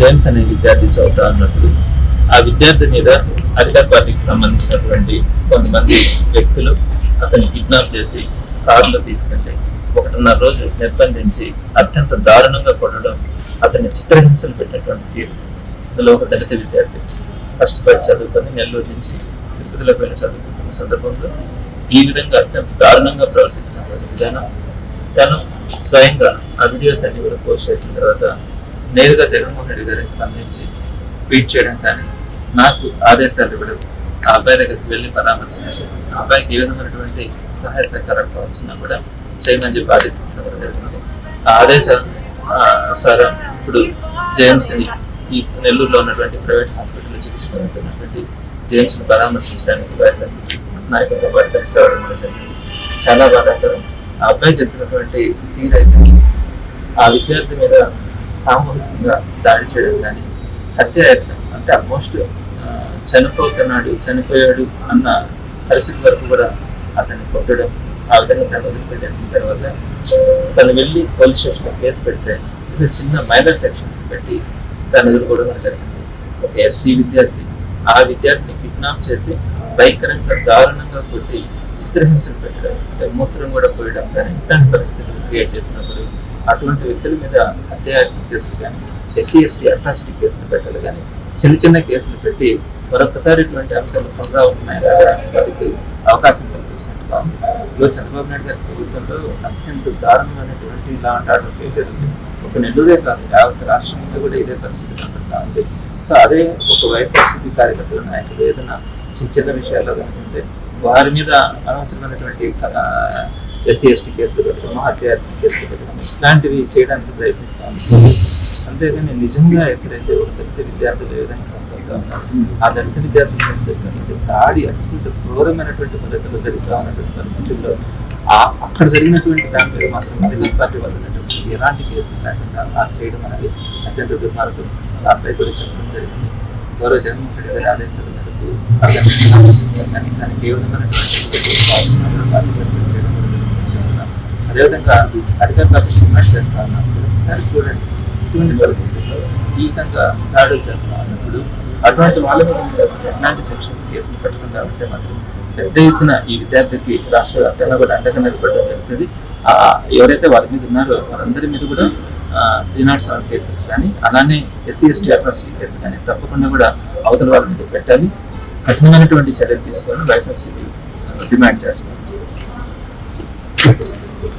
James అనే విద్యార్థి చదువుతా ఉన్నప్పుడు ఆ విద్యార్థి మీద అధికార పార్టీకి సంబంధించినటువంటి కొంతమంది వ్యక్తులు అతన్ని కిడ్నాప్ చేసి కారులో తీసుకెళ్ళి ఒకటిన్నర రోజు నిర్బంధించి అత్యంత దారుణంగా కొట్టడం అతన్ని చిత్రహింసలు పెట్టినటువంటి తీరు ఇందులో ఒక దళిత విద్యార్థి కష్టపడి చదువుకొని నెల్లూరు నుంచి తిరుపతిలో వెళ్ళి చదువుకుంటున్న సందర్భంలో ఈ విధంగా అత్యంత దారుణంగా ప్రవర్తించినటువంటి విధానం తను స్వయంగా ఆ వీడియోస్ అన్ని కూడా పోస్ట్ చేసిన తర్వాత నేరుగా జగన్మోహన్ రెడ్డి గారి స్పందించి ట్వీట్ చేయడం కానీ నాకు ఆదేశాలు ఇవ్వడం ఆ అబ్బాయి దగ్గరికి వెళ్ళి పరామర్శించి ఆ అబ్బాయికి ఏ విధమైనటువంటి సహాయ సహకారాలు కావాల్సిన కూడా చేయమని చెప్పి ఆదేశించడం కూడా ఆ ఆదేశాలు సార్ ఇప్పుడు జేమ్స్ని ఈ నెల్లూరులో ఉన్నటువంటి ప్రైవేట్ హాస్పిటల్లో చికిత్స పొందుతున్నటువంటి జేమ్స్ని పరామర్శించడానికి వైఎస్ఆర్సీపీ నాయకులతో పాటు కలిసి రావడం జరిగింది. చాలా బాధాకరం. ఆ అబ్బాయి చెప్పినటువంటి తీరైతే ఆ విద్యార్థి మీద సామూహికంగా దాడి చేయడం కానీ హత్య యత్నం అంటే ఆల్మోస్ట్ చనిపోతున్నాడు చనిపోయాడు అన్న పరిస్థితి వరకు కూడా అతన్ని కొట్టడం ఆ విధంగా తను వదిలిపెట్టేసిన తర్వాత తను వెళ్ళి పోలీస్ స్టేషన్లో కేసు పెడితే ఇది చిన్న మైనర్ సెక్షన్స్ పెట్టి తను ఎదుర్కోవడం కూడా జరిగింది. ఒక ఎస్సీ విద్యార్థి ఆ విద్యార్థిని కిడ్నాప్ చేసి భయంకరంగా దారుణంగా కొట్టి చిత్రహింసలు పెట్టడం అంటే మూత్రం కూడా పోయడం కానీ ఇట్లాంటి పరిస్థితులు క్రియేట్ చేసినప్పుడు అటువంటి వ్యక్తుల మీద హత్యాయత్నం కేసులు కానీ ఎస్సీ ఎస్టీ అట్రాసిటీ కేసులు పెట్టాలి కానీ చిన్న చిన్న కేసులు పెట్టి మరొకసారి ఇటువంటి అంశాలు పునరావృతమైన వారికి అవకాశం కల్పించినట్టుగా ఉంది. ఈరోజు చంద్రబాబు నాయుడు గారి ప్రభుత్వంలో అత్యంత దారుణమైనటువంటి ఇలాంటి అండ్ ఆర్డర్ ఉంది. ఒక నెల్లూరే కాదు యావత్ రాష్ట్రం అంతా కూడా ఇదే పరిస్థితి కనబడతా ఉంది. సో అదే ఒక వైఎస్ఆర్సీపీ కార్యకర్తల నాయకులు ఏదైనా చిన్న చిన్న విషయాల్లో కనుకుంటే వారి మీద అనవసరమైనటువంటి ఎస్సీ ఎస్టీ కేసులు పెట్టడం హత్యాయత్నం కేసులు పెట్టడం ఇట్లాంటివి చేయడానికి ప్రయత్నిస్తాం అంతేగాని నిజంగా ఎక్కడైతే ఒక దళిత విద్యార్థులు ఏ విధంగా సంపర్కంగా ఉన్నారు ఆ దళిత విద్యార్థులు దాడి అత్యంత క్రూరమైనటువంటి పద్ధతిలో జరుగుతున్నటువంటి పరిస్థితుల్లో ఆ అక్కడ జరిగినటువంటి దాని మీద మాత్రం అధికార పార్టీ వదిలినటువంటి ఎలాంటి కేసులు లేకుండా చేయడం అనేది అత్యంత దుర్మార్గం. అబ్బాయి కూడా చెప్పడం జరిగింది. గౌరవ జగన్మోహన్ రెడ్డి గారి ఆదేశాల మేరకు కానీ దానికి ఏ విధమైనటువంటి అదేవిధంగా అధికార పార్టీ డిమాండ్ చేస్తా ఉన్నాం ఒకసారి చూడండి. ఇటువంటి పరిస్థితుల్లో ఈ విధంగా దాడులు చేస్తా ఉన్నప్పుడు అటువంటి వాళ్ళ మీద అసలు ఎట్లాంటి సెక్షన్స్ కేసులు పెట్టకుండా ఉంటే మాత్రం పెద్ద ఎత్తున ఈ విద్యార్థికి రాష్ట్ర వ్యాప్తంగా కూడా అండగా నిలబడడం జరుగుతుంది. ఎవరైతే వారి మీద ఉన్నారో వారందరి మీద కూడా త్రీ నాట్ సెవెన్ కేసెస్ కానీ అలానే ఎస్సీ ఎస్టీ అట్రాసిటీ కేసు కానీ తప్పకుండా కూడా అవతల వాళ్ళ మీద పెట్టాలి. కఠినమైనటువంటి చర్యలు తీసుకొని వైఎస్ఆర్సీపీ డిమాండ్ చేస్తాం